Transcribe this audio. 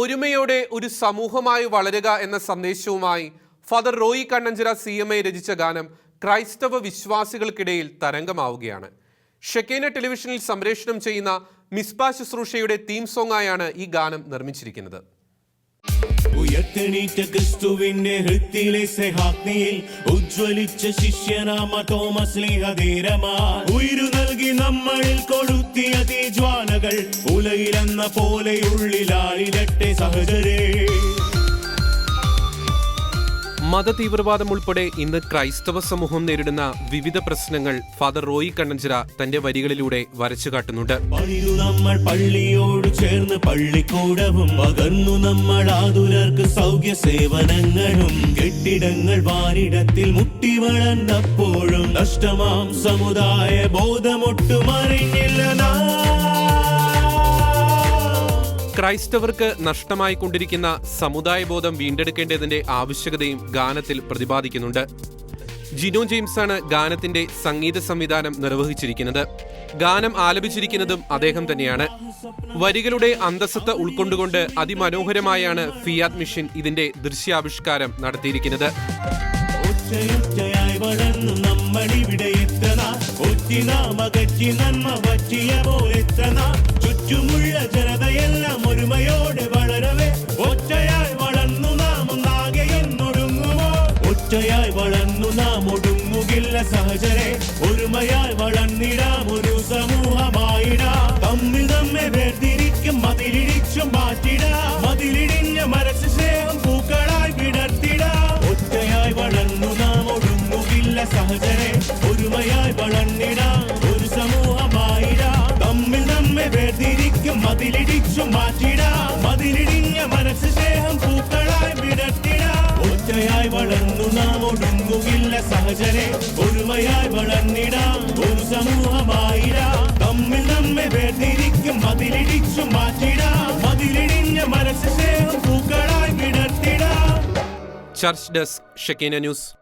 ഒരുമയോടെ ഒരു സമൂഹമായി വളരുക എന്ന സന്ദേശവുമായി father Roy Kannanchira C M I രചിച്ച ഗാനം ക്രൈസ്തവ വിശ്വാസികൾക്കിടയിൽ തരംഗമാവുകയാണ്. ഷെക്കേന ടെലിവിഷനിൽ സംപ്രേഷണം ചെയ്യുന്ന മിസ്ബാ ശുശ്രൂഷയുടെ തീം സോങ്ങായാണ് ഈ ഗാനം നിർമ്മിച്ചിരിക്കുന്നത്. ഉയർത്തെണീറ്റ ക്രിസ്തുവിന്റെ ഹൃത്തിലെ ഉജ്ജ്വലിച്ച ശിഷ്യനാമ തോമസ് ലേഹധീരമാ ഉയരു നൽകി നമ്മളിൽ കൊളുത്തിയ തീജ്വാലകൾ ഉലയിലെന്ന പോലെ ഉള്ളിലാളിരട്ടെ സഹചരേ മതതീവ്രവാദം ഉൾപ്പെടെ ഇന്ന് ക്രൈസ്തവ സമൂഹം നേരിടുന്ന വിവിധ പ്രശ്നങ്ങൾ ഫാദർ റോയി കണ്ണഞ്ചിറ തന്റെ വരികളിലൂടെ വരച്ചു കാട്ടുന്നുണ്ട് നമ്മൾ പള്ളിയോട് ചേർന്ന് പള്ളിക്കൂടവും പകർന്നു നമ്മൾ ആതുരർക്ക് സൗഖ്യ സേവനങ്ങളും കെട്ടിടങ്ങൾ വാനിടത്തിൽ മുട്ടി വളർന്നപ്പോഴും നഷ്ടമാം സമുദായ ബോധമൊട്ടും അറിഞ്ഞില്ല നാം. ക്രൈസ്തവർക്ക് നഷ്ടമായിക്കൊണ്ടിരിക്കുന്ന സമുദായ ബോധം വീണ്ടെടുക്കേണ്ടതിന്റെ ആവശ്യകതയും ഗാനത്തിൽ പ്രതിപാദിക്കുന്നുണ്ട്. ജിനോ ജെയിംസാണ് ഗാനത്തിന്റെ സംഗീത സംവിധാനം നിർവഹിച്ചിരിക്കുന്നത്. ഗാനം ആലപിച്ചിരിക്കുന്നതും അദ്ദേഹം തന്നെയാണ്. വരികളുടെ അന്തസ്സത്ത ഉൾക്കൊണ്ടുകൊണ്ട് അതിമനോഹരമായാണ് ഫിയാത് മിഷൻ ഇതിന്റെ ദൃശ്യാവിഷ്കാരം നടത്തിയിരിക്കുന്നത്. ചുറ്റുമുള്ള വളർന്നു ഒറ്റയായി വളർന്നു നാം ഒടുങ്ങുകില്ല സഹചരെ ഒരുമയായി വളർന്നിടാം ഒരു സമൂഹമായിടാം. തമ്മിൽ നമ്മെ വേർതിരിക്കും മതിലിടിച്ചും മാറ്റിടാം. മതിലിടിഞ്ഞ മനസ്സ് സ്നേഹം പൂക്കളായി വിടർത്തിടാം. ഒറ്റയായി വളർന്നു നാം ഒടുങ്ങുകില്ല സഹചരെ ഒരുമയായി വളർന്നിടാം ഒരു സമൂഹമായിടാം. തമ്മിൽ നമ്മെ വേർതിരിക്കും മതിലിടിച്ചും വളർന്നു നാം ഒടുങ്ങുകില്ല സഹചരെ ഒരുമയായി വളർന്നിടാം. ഒരു സമൂഹമായിരാം. തമ്മിൽ നമ്മെ വേർതിരിക്കും. മതിലിടിച്ചു മാറ്റിടാം. മതിലിടിഞ്ഞ മനസ്സിനെ പൂക്കളായി വിടർത്തിടാം. Church desk Shekinah news.